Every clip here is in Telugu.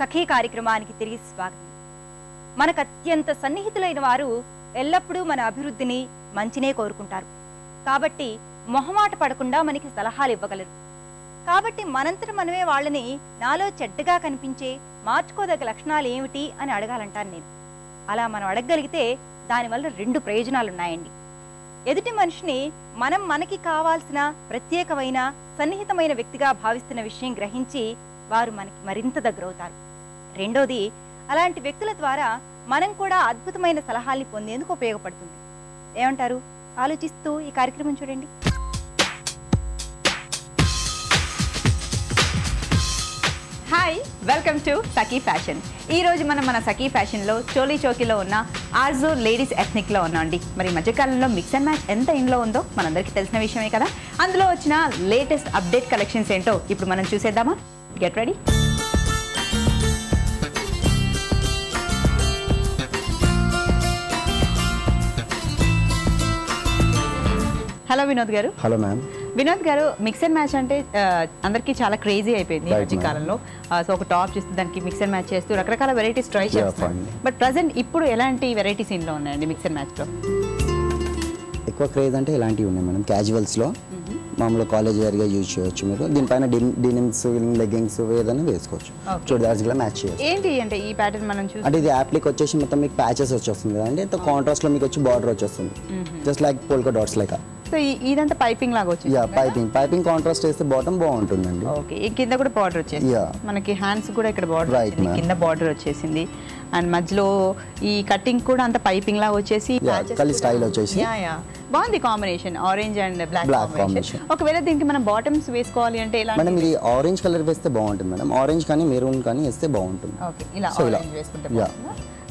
సఖీ కార్యక్రమానికి తిరిగి స్వాగతం. మనకు అత్యంత సన్నిహితులైన వారు ఎల్లప్పుడూ మన అభివృద్ధిని మంచినే కోరుకుంటారు. కాబట్టి మొహమాట పడకుండా మనకి సలహాలు ఇవ్వగలరు. కాబట్టి మనంతట మనమే వాళ్ళని నాలో చెడ్డగా కనిపించే మార్చుకోదగ్గ లక్షణాలు ఏమిటి అని అడగాలంటాను నేను. అలా మనం అడగగలిగితే దానివల్ల రెండు ప్రయోజనాలు ఉన్నాయండి ఎదుటి మనిషిని మనం మనకి కావాల్సిన ప్రత్యేకమైన సన్నిహితమైన వ్యక్తిగా భావిస్తున్న విషయం గ్రహించి వారు మనకి మరింత దగ్గరవుతారు. రెండోది అలాంటి వ్యక్తుల ద్వారా మనం కూడా అద్భుతమైన సలహాల్ని పొందేందుకు ఉపయోగపడుతుంది. ఏమంటారు? ఆలోచిస్తూ ఈ కార్యక్రమం చూడండి. Hi welcome to Sakhi fashion ఈ రోజు మనం మన సఖీ ఫ్యాషన్లో చోలీ చౌకీలో ఉన్న ఆర్జో లేడీస్ ఎథ్నిక్లో ఉన్నామండి. మరి మధ్యకాలంలో మిక్స్ అండ్ మ్యాచ్ ఎంత ఇంట్లో ఉందో మనందరికీ తెలిసిన విషయమే కదా. అందులో వచ్చిన లేటెస్ట్ అప్డేట్ కలెక్షన్స్ ఏంటో ఇప్పుడు మనం చూసేద్దామా? గెట్ రెడీ హలో వినోద్ గారు. Hello ma'am. వినోద్ గారు మిక్స్ అండ్ మ్యాచ్ అంటే అందరికీ చాలా క్రేజీ అయిపోయింది ఈ. కాలంలో. సో ఒక టాప్ చేస్తూ దానికి మిక్స్ అండ్ మ్యాచ్ చేస్తూ రకరకాల varieties try fine. But present ఇప్పుడు ఎలాంటి వెరైటీస్ ఇంట్లో ఉన్నాయండి మిక్స్ అండ్ మ్యాచ్లో ఎక్కువ క్రేజ్ అంటే ఇలాంటివి ఉన్నాయి మేడం. క్యాజువల్స్లో మామూలుగా కాలేజ్ వేర్గా యూజ్ చేయొచ్చు మీరు. దీనిపైన డినిమ్స్ లెగ్గింగ్స్ ఏదైనా వేసుకోవచ్చు. చూడదార్స్ కూడా మ్యాచ్ చేయొచ్చు. ఏంటి అంటే ఈ ప్యాటర్న్ మనం అంటే ఇది యాప్లిక్ వచ్చేసి మొత్తం మీకు ప్యాచెస్ వచ్చేస్తుంది కదండి కాంట్రాస్ట్లో మీకు వచ్చి బార్డర్ వచ్చేస్తుంది. Just like polka dots like so ఇదంతా పైపింగ్ లాగా వచ్చింది యా పైపింగ్ పైపింగ్ కాంట్రాస్ట్ వేస్తే బాటమ్ బాగుంటుందండి ఓకే కింద కూడా బార్డర్ వచ్చేసింది. మనకి హ్యాండ్స్ కూడా ఇక్కడ బార్డర్ వచ్చింది. కింద బార్డర్ వచ్చేసింది అండ్ మధ్యలో ఈ కటింగ్ కూడా అంత పైపింగ్ లాగా వచ్చేసి style వచ్చేసి. Yeah, yeah. బాగుంది combination orange and black combination. ఒకవేళ దీనికి మనం బాటమ్స్ వేసుకోవాలి అంటే ఎలా మేడం ఇది ఆరెంజ్ కలర్ వేస్తే బాగుంటుంది మేడం ఆరెంజ్ కానీ మెరూన్ కానీ వేస్తే బాగుంటుంది ఓకే ఇలా. ఆరెంజ్ వేసుకుంటే.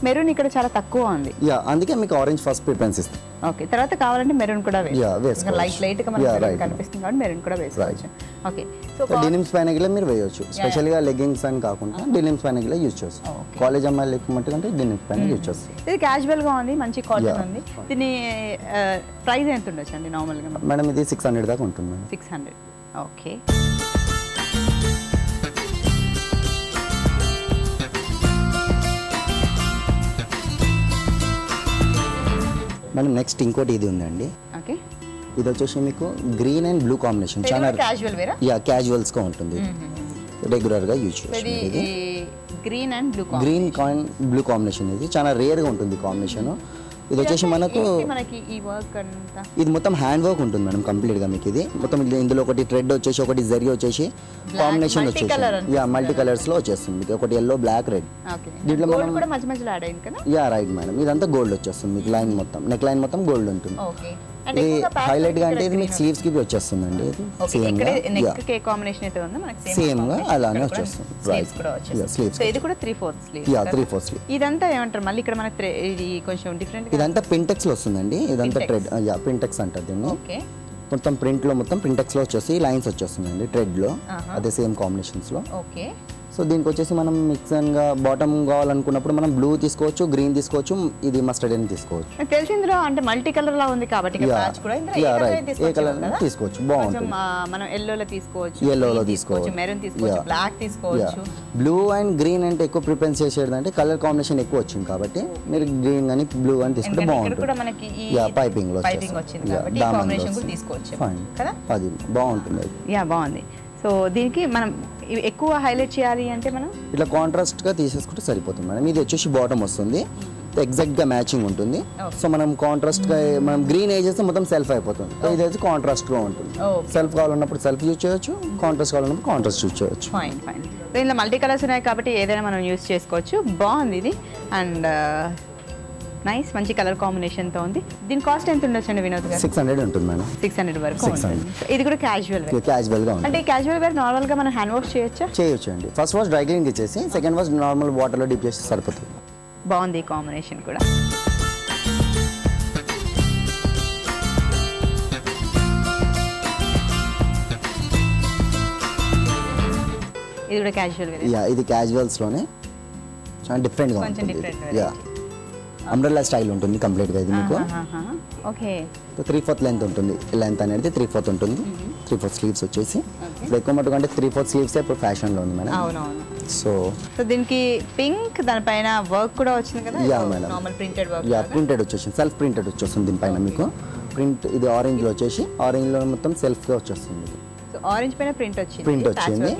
మెరూన్ ఇక్కడ చాలా తక్కువ ఉంది యా అందుకే మీకు ఆరెంజ్ ఫస్ట్ ప్రిఫరెన్స్ ఇస్తాం ఓకే తర్వాత కావాలంటే మెరూన్ కూడా వేసుకోవచ్చు. లైట్ లైట్గా మనకి. కనిపిస్తుంది కాబట్టి మెరూన్ కూడా వేసుకోవచ్చు. ఓకే సో డెనిమ్స్ పైన గిలా మీరు వేయొచ్చు. స్పెషల్గా లెగ్గింగ్స్ అని కాకుండా డెనిమ్స్ పైన గిలా యూజ్ చేస్తాం. కాలేజ్ అమ్మాయిలు ఎక్కువ మట్టుకంటే డెనిమ్స్ పైన యూజ్ చేస్తాం ఇది క్యాజువల్గా ఉంది మంచి కాటన్. ఉంది. దీని ప్రైస్ ఎంత ఉండొచ్చు అండి నార్మల్గా? మేడం ఇది సిక్స్ హండ్రెడ్ దాకా ఉంటుంది six hundred okay madam next ఇంకోటి ఇది ఉందండి. ఓకే. ఇది వచ్చేసి మీకు గ్రీన్ అండ్ బ్లూ కాంబినేషన్ చాలా క్యాజువల్ వేరా? యా క్యాజువల్స్గా ఉంటుంది రెగ్యులర్గా యూజ్ ఇది చేస్తాం ఇది. Green and blue green combination ఇది. చాలా రేర్గా ఉంటుంది కాంబినేషన్ ఇది వచ్చేసి మనకు మనకి ఈ వర్క్ అంతా? ఇది మొత్తం హ్యాండ్ వర్క్ ఉంటుంది మేడం కంప్లీట్గా మీకు ఇది. మొత్తం ఇది- ఇందులో ఒకటి థ్రెడ్ వచ్చేసి ఒకటి జరీ వచ్చేసి కాంబినేషన్ వచ్చేసి. యా మల్టీ కలర్స్లో వచ్చేస్తుంది మీకు. ఒకటి ఎల్లో బ్లాక్ రెడ్ దీంట్లో మనం- కూడా మధ్య మధ్యలో యాడ్ అయింది కదా? యా రైట్ మేడం ఇదంతా గోల్డ్ వచ్చేస్తుంది మీకు లైన్ మొత్తం. నెక్ లైన్ మొత్తం గోల్డ్ ఉంటుంది. ఇది హైలైట్గా అంటే ఇది మీకు స్లీవ్స్కి వచ్చేస్తుందండి ఇది. సేమ్ ఇక్కడ గా నెక్ కే కాంబినేషన్ అయితే ఉందో మనకి సేమ్గా అలానే వచ్చేస్తుంది. స్లీవ్స్ కూడా వచ్చేస్తుంది. స్లీవ్స్ సో ఇది కూడా three fourth sleeve yeah three four sleeve ఇదంతా ఏమంటారు? మళ్ళీ ఇక్కడ మనకి ఇది కొంచెం డిఫరెంట్ ఇదంతా పింటెక్స్లో వస్తుందండి. ఇదంతా. ట్రెడ్ యా పింటెక్స్ అంటారు దీన్ని. ఓకే మొత్తం ప్రింట్లో మొత్తం పింటెక్స్లో వచ్చేసి లైన్స్ వచ్చేస్తుందండి ట్రెడ్లో. ఆహా. అదే సేమ్ కాంబినేషన్స్లో. ఓకే సో దీనికి వచ్చేసి మనం మిక్స్గా బాటమ్ కావాలనుకున్నప్పుడు మనం బ్లూ తీసుకోవచ్చు గ్రీన్ తీసుకోవచ్చు ఇది మస్టర్డ్ అని తీసుకోవచ్చు. నాకు తెలిసి ఇందులో అంటే మల్టీ కలర్ లా ఉంది కాబట్టి ఏ ఏ తీసుకోవచ్చు బాగుంటుంది. ఆ, మనం ఎల్లో లో తీసుకోవచ్చు. తీసుకోవచ్చు. మెరూన్ తీసుకోవచ్చు Yeah. బ్లాక్ తీసుకోవచ్చు. బ్లూ అండ్ గ్రీన్ అంటే ఎక్కువ ప్రిఫరెన్స్ చేసేది అంటే కలర్ కాంబినేషన్ ఎక్కువ వచ్చింది కాబట్టి మీరు గ్రీన్ కానీ బ్లూ అని తీసుకుంటే బాగుంటుంది. యా పైపింగ్లో. తీసుకోవచ్చు. కదా? అది బాగుంటుంది. యా బాగుంది. సో దీనికి మనం ఎక్కువ హైలైట్ చేయాలి అంటే మనం ఇట్లా కాంట్రాస్ట్గా తీసేసుకుంటే సరిపోతుంది మేడం. ఇది వచ్చేసి బాటమ్ వస్తుంది. ఎగ్జాక్ట్గా మ్యాచింగ్ ఉంటుంది. సో మనం కాంట్రాస్ట్గా మనం గ్రీన్ ఏజ్ చేస్తే మొత్తం సెల్ఫ్ అయిపోతుంది. సో ఇది వచ్చి కాంట్రాస్ట్గా ఉంటుంది. సెల్ఫ్ కావాలన్నప్పుడు సెల్ఫ్ యూజ్ చేయొచ్చు కాంట్రాస్ట్ కావాలన్నప్పుడు కాంట్రాస్ట్ యూజ్ చేయొచ్చు. ఫైన్ ఫైన్ దీనిలో మల్టీ కలర్స్ ఉన్నాయి కాబట్టి ఏదైనా మనం యూస్ చేసుకోవచ్చు. బాగుంది ఇది. అండ్ నైస్ మంచి కలర్ కాంబినేషన్తో ఉంది. దీని కాస్ట్ ఎంత ఉండొచ్చండి వినోద్ గారు? సిక్స్ హండ్రెడ్ ఉంటుంది మేడం. సిక్స్ హండ్రెడ్ వరకు 600. ఉంటుంది. So, ఇది కూడా క్యాజువల్ వేర్. క్యాజువల్గా అంటే క్యాజువల్ వేర్ నార్మల్గా మనం హ్యాండ్ వాష్ చేయొచ్చా? చేయొచ్చు అండి. ఫస్ట్ వాష్ డ్రై క్లీనింగ్ ఇచ్చేసి సెకండ్ వాష్ నార్మల్ వాటర్లో డిప్ చేస్తే సరిపోతుంది. బాగుంది కాంబినేషన్ కూడా. ఇది కూడా క్యాజువల్ వేర్. యా ఇది క్యాజువల్స్లోనే. చాలా డిఫరెంట్గా ఉంటుంది. యా అంబ్రెల్లా స్టైల్ ఉంటుంది కంప్లీట్గా ఇది మీకు. ఓకే. త్రీ ఫోర్త్ లెంత్ ఉంటుంది. లెంత్ అనేది త్రీ ఫోర్త్ ఉంటుంది. త్రీ ఫోర్త్ స్లీవ్స్ వచ్చేసి. ఇప్పుడు ఎక్కువ మటుకు అంటే త్రీ ఫోర్త్ స్లీవ్స్ ఇప్పుడు ఫ్యాషన్లో ఉంది మేడం. సో సో దీనికి పింక్ దానిపైన వర్క్ కూడా వచ్చింది కదా? Yeah, madam. Normal printed work yeah printed వచ్చేసింది. సెల్ఫ్ ప్రింటెడ్ వచ్చేస్తుంది దీనిపైన మీకు. ప్రింట్ ఇది ఆరెంజ్లో వచ్చేసి. ఆరెంజ్లో మొత్తం సెల్ఫ్గా వచ్చేస్తుంది. ఆరెంజ్ పైన ప్రింట్ వచ్చింది. Print వచ్చింది.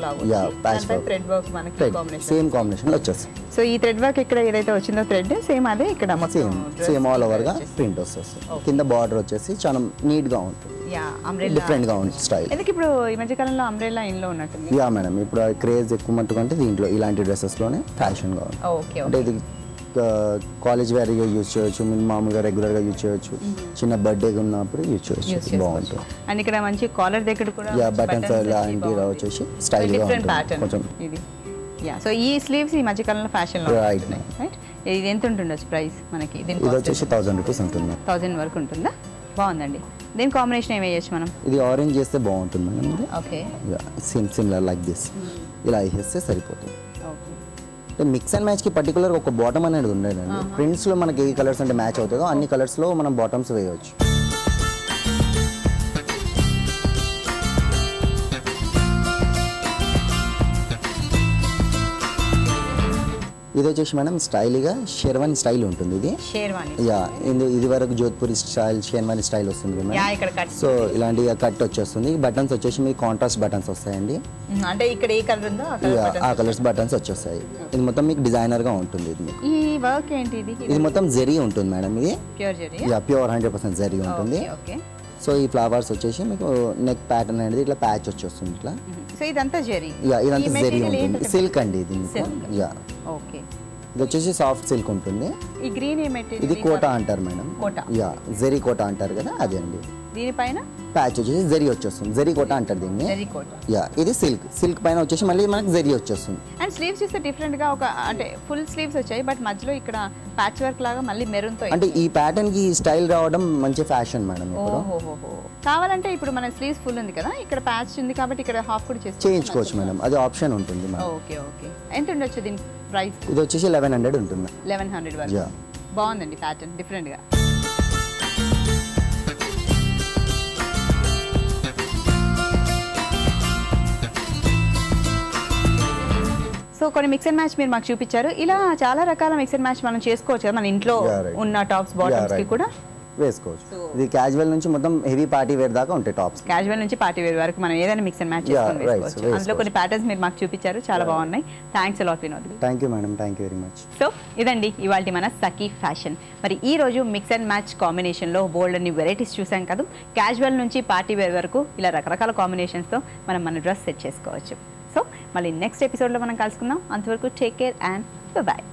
థ్రెడ్ వర్క్ మనకి కాంబినేషన్ సేమ్ కాంబినేషన్లో వచ్చేస్తుంది. సో ఈ థ్రెడ్ వర్క్ ఇక్కడ ఏదైతే వచ్చిందో థ్రెడ్ సేమ్ అదే ఇక్కడ సేమ్ సేమ్ ఆల్ ఓవర్గా ప్రింట్ వస్తుంది. కింద బార్డర్ వచ్చేసి చాలా నీట్గా ఉంటుంది. యా అంబ్రెల్లా డిఫరెంట్గా ఉంటుంది స్టైల్ ఎందుకు ఇప్పుడు ఈ మధ్య కాలంలో అంబ్రెల్లా ఉన్నట్టుంది? యా మేడం ఇప్పుడు క్రేజ్ ఎక్కువ మట్టుకంటే దీంట్లో ఇలాంటి డ్రెస్సెస్లోనే ఫ్యాషన్గా ఉంటుంది ఓకే అంటే ఇది కాలేజ్ వేర్గా యూజ్ చేయొచ్చు మీరు మామూలుగా రెగ్యులర్గా యూజ్ చేయొచ్చు చిన్న బర్త్డే ఉన్నప్పుడు యూజ్ చేయొచ్చు బాగుంటుంది. అండ్ ఇక్కడ మంచి కాలర్ దగ్గర కూడా బటన్స్ లాంటి వచ్చేసి స్టైల్గా ఉంటుంది. కొంచెం ఇది. యా సో ఈ స్లీవ్స్ ఈ మధ్య కాలంలో ఫ్యాషన్లో Right. రైట్ ఇది ఎంత ఉంటుండొచ్చు ప్రైస్ మనకి? దీని ఇది వచ్చేసి థౌసండ్ రూపీస్ ఉంటుంది? థౌజండ్ వరకు ఉంటుందా? బాగుందండి. దీని కాంబినేషన్ ఏమి వేయచ్చు మనం? ఇది ఆరెంజ్ చేస్తే బాగుంటుంది? Okay same similar like this ఇలా వేసేస్తే సరిపోతుంది. అంటే మిక్స్ అండ్ మ్యాచ్కి పర్టికులర్ ఒక బాటమ్ అనేది ఉండేదండి. ప్రింట్స్లో మనకి ఏ కలర్స్ అంటే మ్యాచ్ అవుతుందో అన్ని కలర్స్లో మనం బాటమ్స్ వేయవచ్చు. ఇది వచ్చేసి మేడం స్టైల్గా షెర్వాన్ స్టైల్ ఉంటుంది ఇది. షేర్వాణి. యా ఇది వరకు జోధ్పూరి స్టైల్ షెర్వాన్ స్టైల్ వస్తుంది మేడం. సో ఇలాంటి కట్ వచ్చేస్తుంది. బటన్స్ వచ్చేసి మీకు కాంట్రాస్ట్ బటన్స్ వస్తాయండి. అంటే ఇక్కడ ఏ కలర్ ఉందో ఆ కలర్స్ బటన్స్ వచ్చేస్తాయి. ఇది మొత్తం మీకు డిజైనర్గా ఉంటుంది ఇది. మీకు ఈ వర్క్ ఏంటి ఇది? ఇది మొత్తం జెరీ ఉంటుంది మేడం ఇది. ప్యూర్ జరీ. Yeah pure hundred percent zari ఉంటుంది. ఓకే. సో ఈ ఫ్లవర్స్ వచ్చేసి మీకు నెక్ ప్యాటర్న్ అనేది ఇట్లా ప్యాచ్ వచ్చేస్తుంది ఇట్లా. సో ఇదంతా జరీ. యా ఇదంతా జెరీ ఉంటుంది. సిల్క్ అండి ఇది యా ఓకే ఇది వచ్చేసి సాఫ్ట్ సిల్క్ ఉంటుంది. ఈ గ్రీన్ ఇది కోటా అంటారు మేడం. కోటా. యా జెరీ కోటా అంటారు కదా అదే అండి. దీనిపైన? ప్యాచ్ వచ్చేసి జెరీ వచ్చేస్తుంది. జెరీ కోటా అంటారు దీన్ని. జరీ కోట. యా ఇది సిల్క్. సిల్క్ పైన వచ్చేసి మళ్ళీ మనకి జెరీ వచ్చేస్తుంది. అండ్ స్లీవ్స్ చూస్తే డిఫరెంట్గా ఒక అంటే ఫుల్ స్లీవ్స్ వచ్చాయి బట్ మధ్యలో ఇక్కడ ప్యాచ్ వర్క్ లాగా మళ్ళీ మెరూన్తో అంటే ఈ ప్యాటర్న్కి స్టైల్ రావడం మంచి ఫ్యాషన్ మేడం. కావాలంటే ఇప్పుడు మన స్లీవ్స్ ఫుల్ ఉంది కదా ఇక్కడ ప్యాచ్ ఉంది కాబట్టి ఇక్కడ హాఫ్ కూడా చేసి చేయించుకోవచ్చు మేడం. అది ఆప్షన్ ఉంటుంది ఓకే ఓకే. ఎంత ఉండొచ్చు దీని ప్రైస్ ఇది వచ్చేసి లెవెన్ హండ్రెడ్ ఉంటుంది లెవెన్ హండ్రెడ్ వరకు. బాగుందండి ప్యాటర్న్ డిఫరెంట్గా సో కొన్ని మిక్స్ అండ్ మ్యాచ్ మీరు మాకు చూపించారు ఇలా చాలా రకాల మిక్స్ అండ్ మ్యాచ్ మనం చేసుకోవచ్చు కదా మన ఇంట్లో. ఉన్న టాప్స్ బాటమ్స్కి. కూడా వేసుకోవచ్చు. ఇది క్యాజువల్ నుంచి మొత్తం హెవీ పార్టీ వేర్ దాకా ఉంటాయి టాప్స్ క్యాజువల్ నుంచి పార్టీ వేర్ వరకు మనం ఏదైనా మిక్స్ అండ్ మ్యాచ్ చేసుకొని వేసుకోవచ్చు. అందులో కొన్ని ప్యాటర్న్స్ మీరు మాకు చూపించారు. చాలా బాగున్నాయి. Thanks a lot Vinod thank you madam thank you very much so ఇదండి ఇవాళ మన సఖీ ఫ్యాషన్ మరి ఈ రోజు మిక్స్ అండ్ మ్యాచ్ కాంబినేషన్లో బోల్డ్ అన్ని వెరైటీస్ చూసాం కదా. క్యాజువల్ నుంచి పార్టీ వేర్ వరకు ఇలా రకరకాల కాంబినేషన్స్తో మనం మన డ్రెస్ సెట్ చేసుకోవచ్చు. సో మళ్ళీ నెక్స్ట్ ఎపిసోడ్లో మనం కలుసుకుందాం. అంతవరకు టేక్ కేర్ అండ్ బాయ్